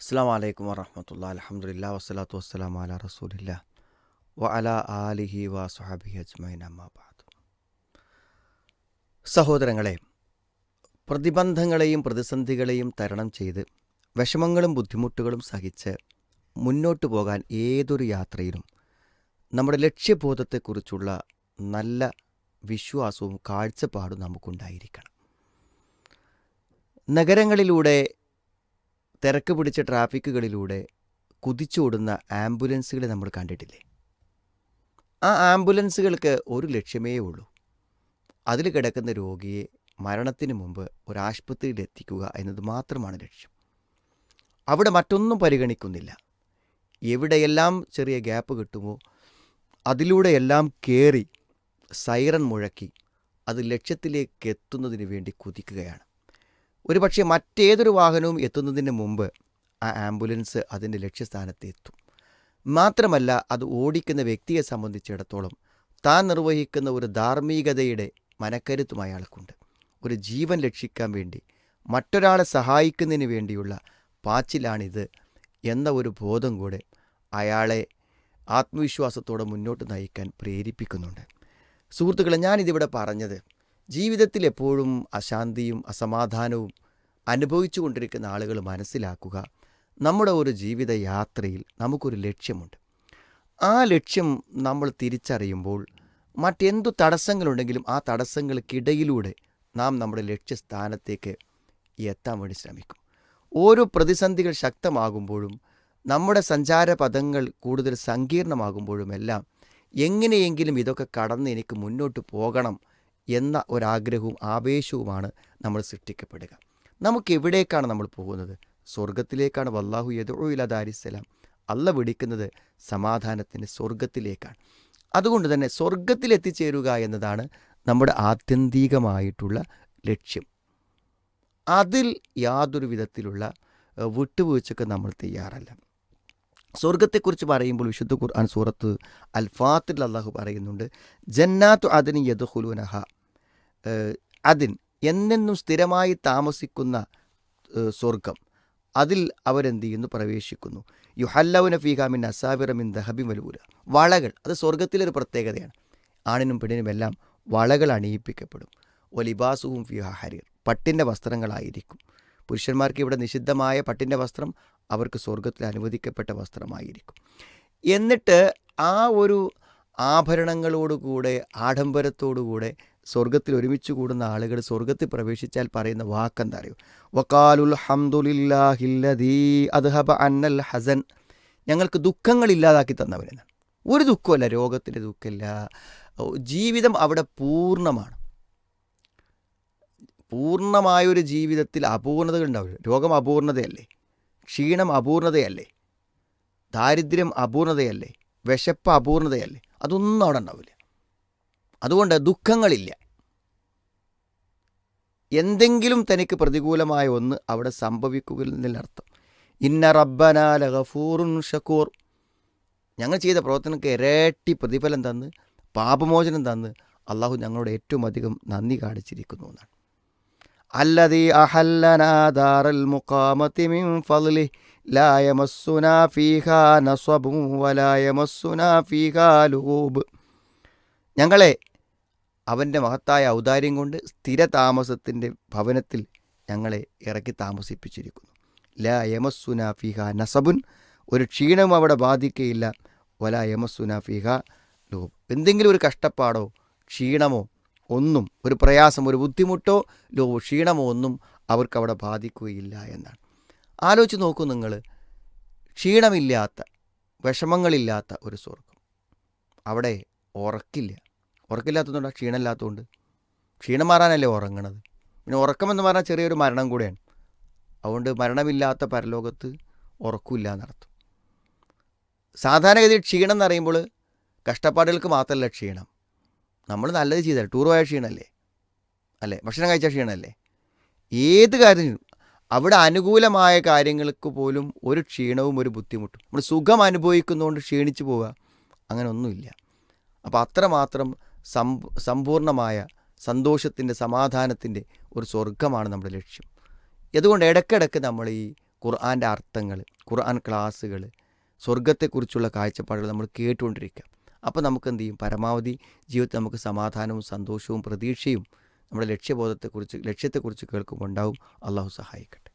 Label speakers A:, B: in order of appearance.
A: അസ്സാം വലൈക്കും വറഹമത്തുള്ള അലഹമുല്ല വസ്സലാത്തു വസ്സലാം അല റസൂലില്ല വ അല ആലിഹി വ സുഹാബി അജ്മൈൻ അമ്മാബാദ് സഹോദരങ്ങളെ പ്രതിബന്ധങ്ങളെയും പ്രതിസന്ധികളെയും തരണം ചെയ്ത് വിഷമങ്ങളും ബുദ്ധിമുട്ടുകളും സഹിച്ച് മുന്നോട്ട് പോകാൻ ഏതൊരു യാത്രയിലും നമ്മുടെ ലക്ഷ്യബോധത്തെക്കുറിച്ചുള്ള നല്ല വിശ്വാസവും കാഴ്ചപ്പാടും നമുക്കുണ്ടായിരിക്കണം. നഗരങ്ങളിലൂടെ തിരക്ക് പിടിച്ച ട്രാഫിക്കുകളിലൂടെ കുതിച്ചോടുന്ന ആംബുലൻസുകളെ നമ്മൾ കണ്ടിട്ടില്ലേ? ആ ആംബുലൻസുകൾക്ക് ഒരു ലക്ഷ്യമേ ഉള്ളൂ. അതിൽ കിടക്കുന്ന രോഗിയെ മരണത്തിന് മുമ്പ് ഒരാശുപത്രിയിൽ എത്തിക്കുക എന്നത് മാത്രമാണ് ലക്ഷ്യം. അവിടെ മറ്റൊന്നും പരിഗണിക്കുന്നില്ല. എവിടെയെല്ലാം ചെറിയ ഗ്യാപ്പ് കിട്ടുമോ അതിലൂടെയെല്ലാം കയറി സൈറൺ മുഴക്കി അത് ലക്ഷ്യത്തിലേക്ക് എത്തുന്നതിന് വേണ്ടി കുതിക്കുകയാണ്. ഒരുപക്ഷെ മറ്റേതൊരു വാഹനവും എത്തുന്നതിന് മുമ്പ് ആ ആംബുലൻസ് അതിന്റെ ലക്ഷ്യസ്ഥാനത്ത് എത്തും. മാത്രമല്ല അത് ഓടിക്കുന്ന വ്യക്തിയെ സംബന്ധിച്ചിടത്തോളം താൻ നിർവഹിക്കുന്ന ഒരു ധാർമ്മികതയുടെ മനക്കരുത്തും അയാൾക്കുണ്ട്. ഒരു ജീവൻ രക്ഷിക്കാൻ വേണ്ടി മറ്റൊരാളെ സഹായിക്കുന്നതിന് വേണ്ടിയുള്ള പാച്ചിലാണിത് എന്ന ഒരു ബോധം കൂടെ അയാളെ ആത്മവിശ്വാസത്തോടെ മുന്നോട്ട് നയിക്കാൻ പ്രേരിപ്പിക്കുന്നുണ്ട്. സുഹൃത്തുക്കളെ ഞാനിതിവിടെ പറഞ്ഞത് ജീവിതത്തിൽ എപ്പോഴും അശാന്തിയും അസമാധാനവും അനുഭവിച്ചു കൊണ്ടിരിക്കുന്ന ആളുകൾ മനസ്സിലാക്കുക നമ്മുടെ ഒരു ജീവിത യാത്രയിൽ നമുക്കൊരു ലക്ഷ്യമുണ്ട്. ആ ലക്ഷ്യം നമ്മൾ തിരിച്ചറിയുമ്പോൾ മറ്റെന്തു തടസ്സങ്ങളുണ്ടെങ്കിലും ആ തടസ്സങ്ങൾക്കിടയിലൂടെ നാം നമ്മുടെ ലക്ഷ്യസ്ഥാനത്തേക്ക് എത്താൻ വേണ്ടി ശ്രമിക്കും. ഓരോ പ്രതിസന്ധികൾ ശക്തമാകുമ്പോഴും നമ്മുടെ സഞ്ചാര പദങ്ങൾ കൂടുതൽ സങ്കീർണമാകുമ്പോഴുമെല്ലാം എങ്ങനെയെങ്കിലും ഇതൊക്കെ കടന്ന് എനിക്ക് മുന്നോട്ട് പോകണം എന്ന ഒരാഗ്രഹവും ആവേശവുമാണ് നമ്മൾ സൃഷ്ടിക്കപ്പെടുക. നമുക്കെവിടേക്കാണ് നമ്മൾ പോകുന്നത്? സ്വർഗത്തിലേക്കാണ് വല്ലാഹു യദുഇല ദാരിസ്സലാം അല്ല വിളിക്കുന്നത് സമാധാനത്തിന് സ്വർഗത്തിലേക്കാണ് അതുകൊണ്ട് തന്നെ സ്വർഗത്തിലെത്തിച്ചേരുക എന്നതാണ് നമ്മുടെ ആത്യന്തികമായിട്ടുള്ള ലക്ഷ്യം. അതിൽ യാതൊരു വിധത്തിലുള്ള വിട്ടുവീഴ്ചക്ക് നമ്മൾ തയ്യാറല്ല. സ്വർഗത്തെക്കുറിച്ച് പറയുമ്പോൾ വിശുദ്ധ ഖുർആൻ സൂറത്ത് അൽഫാത്തിൽ അള്ളാഹു പറയുന്നുണ്ട് ജന്നാത്തു അതിന് യദുഹുലുനഹ അതിൻ എന്നെന്നും സ്ഥിരമായി താമസിക്കുന്ന സ്വർഗം അതിൽ അവരെന്ത് ചെയ്യുന്നു പ്രവേശിക്കുന്നു. യുഹല്ലവുന ഫീഹാമിൻ അസാബിറമിൻ ദഹബി മലൂര വളകൾ അത് സ്വർഗത്തിലൊരു പ്രത്യേകതയാണ്. ആണിനും പെണ്ണിനും എല്ലാം വളകൾ അണിയിപ്പിക്കപ്പെടും. ഒലിബാസുവും ഫിഹ ഹരീർ. പട്ടിന്റെ വസ്ത്രങ്ങളായിരിക്കും. പുരുഷന്മാർക്ക് ഇവിടെ നിഷിദ്ധമായ പട്ടിന്റെ വസ്ത്രം അവർക്ക് സ്വർഗത്തിൽ അനുവദിക്കപ്പെട്ട വസ്ത്രമായിരിക്കും. എന്നിട്ട് ആ ഒരു ആഭരണങ്ങളോടുകൂടെ ആഡംബരത്തോടുകൂടെ സ്വർഗത്തിൽ ഒരുമിച്ച് കൂടുന്ന ആളുകൾ സ്വർഗത്തിൽ പ്രവേശിച്ചാൽ പറയുന്ന വാക്കെന്താ അറിയോ വക്കാലുൽ ഹംദുലില്ലാഹില്ലദീ അദ്ഹബ അന്നൽ ഹസൻ. ഞങ്ങൾക്ക് ദുഃഖങ്ങൾ ഇല്ലാതാക്കി തന്നവനെന്ന്. ഒരു ദുഃഖമല്ല രോഗത്തിന്റെ ദുഃഖമില്ല. ജീവിതം അവിടെ പൂർണമാണ്. പൂർണമായൊരു ജീവിതത്തിൽ അപൂർണതകൾ ഉണ്ടാവില്ല. രോഗം അപൂർണതയല്ലേ? ക്ഷീണം അപൂർണതയല്ലേ? ദാരിദ്ര്യം അപൂർണതയല്ലേ? വിശപ്പ് അപൂർണതയല്ലേ? അതൊന്നും അവിടെ ഉണ്ടാവില്ല. അതുകൊണ്ട് ദുഃഖങ്ങളില്ല. എന്തെങ്കിലും തനിക്ക് പ്രതികൂലമായ ഒന്ന് അവിടെ സംഭവിക്കുന്നതിനർത്ഥം ഇന്ന റബ്ബനാല ഗഫൂറുൻ ഷക്കൂർ. ഞങ്ങൾ ചെയ്ത പ്രവർത്തനങ്ങൾക്ക് ഇരട്ടി പ്രതിഫലം തന്ന് പാപമോചനം തന്ന് അള്ളാഹു ഞങ്ങളോട് ഏറ്റവും അധികം നന്ദി കാണിച്ചിരിക്കുന്നു എന്നാണ്. അല്ലതി അഹല്ലനാദാറൽ മിൻ ലായമസ്സുനാ ഫീഹാ ഫീഹാ ലൂബ്. ഞങ്ങളെ അവന്റെ മഹത്തായ ഔദാര്യം കൊണ്ട് സ്ഥിരതാമസത്തിന്റെ ഭവനത്തിൽ ഞങ്ങളെ ഇറക്കി താമസിപ്പിച്ചിരിക്കുന്നു. ല യമസ്സുന ഫിഹ നസബുൻ. ഒരു ക്ഷീണവും അവിടെ ബാധിക്കുകയില്ല വല യമസ്സുന ഫിഹ എന്തെങ്കിലും ഒരു കഷ്ടപ്പാടോ ക്ഷീണമോ ഒന്നും ഒരു പ്രയാസം ഒരു ബുദ്ധിമുട്ടോ ലോ ക്ഷീണമോ ഒന്നും അവർക്ക് അവിടെ ബാധിക്കുകയില്ല എന്നാണ്. ആലോചിച്ച് നോക്കൂ നിങ്ങൾ ക്ഷീണമില്ലാത്ത വിഷമങ്ങളില്ലാത്ത ഒരു സ്വർഗം അവിടെ ഉറക്കില്ല. ഉറക്കില്ലാത്തതുകൊണ്ട് ക്ഷീണമില്ലാത്തതുകൊണ്ട്. ക്ഷീണം മാറാനല്ലേ ഉറങ്ങണത്. പിന്നെ ഉറക്കമെന്ന് പറഞ്ഞാൽ ചെറിയൊരു മരണം കൂടെയാണ്. അതുകൊണ്ട് മരണമില്ലാത്ത പരലോകത്ത് ഉറക്കില്ല എന്നർത്ഥം. സാധാരണഗതിയിൽ ക്ഷീണം എന്ന് പറയുമ്പോൾ കഷ്ടപ്പാടുകൾക്ക് മാത്രമല്ല ക്ഷീണം. നമ്മൾ നല്ലത് ചെയ്താൽ ടൂർ പോയ ക്ഷീണമല്ലേ? അല്ലേ? ഭക്ഷണം കഴിച്ച ക്ഷീണമല്ലേ? ഏത് കാര്യം അവിടെ അനുകൂലമായ കാര്യങ്ങൾക്ക് പോലും ഒരു ക്ഷീണവും ഒരു ബുദ്ധിമുട്ടും. നമ്മൾ സുഖം അനുഭവിക്കുന്നതുകൊണ്ട് ക്ഷീണിച്ച് പോവുക. അങ്ങനെ ഒന്നുമില്ല. അപ്പോൾ അത്രമാത്രം സമ്പൂർണമായ സന്തോഷത്തിന്റെ സമാധാനത്തിന്റെ ഒരു സ്വർഗമാണ് നമ്മുടെ ലക്ഷ്യം. അതുകൊണ്ട് ഇടയ്ക്കിടയ്ക്ക് നമ്മൾ ഈ ഖുർആന്റെ അർത്ഥങ്ങൾ ഖുർആൻ ക്ലാസ്സുകൾ സ്വർഗത്തെക്കുറിച്ചുള്ള കാഴ്ചപ്പാടുകൾ നമ്മൾ കേട്ടുകൊണ്ടിരിക്കുക. അപ്പോൾ നമുക്ക് എന്ത് ചെയ്യും? പരമാവധി ജീവിതത്തിൽ നമുക്ക് സമാധാനവും സന്തോഷവും പ്രതീക്ഷയും നമ്മുടെ ലക്ഷ്യബോധത്തെക്കുറിച്ച് ലക്ഷ്യത്തെക്കുറിച്ച് കേൾക്കുമ്പോൾ ഉണ്ടാവും. അള്ളാഹു സഹായിക്കട്ടെ.